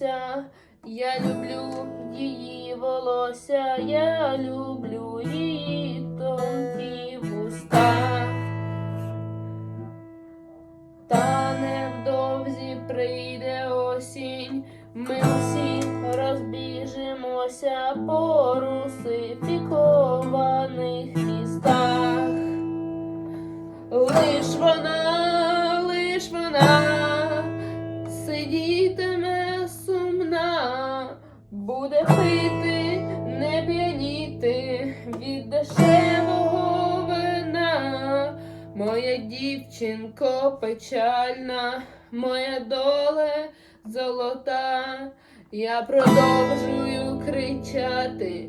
Повелося, я люблю її волосся, я люблю її тонкі вуста. Та невдовзі прийде осінь, ми всі розбіжимося по русифікованих містах. Буде пити, не п'яніти від дешевого вина. Моя дівчинко печальна, моя доле золота, я продовжую кричати,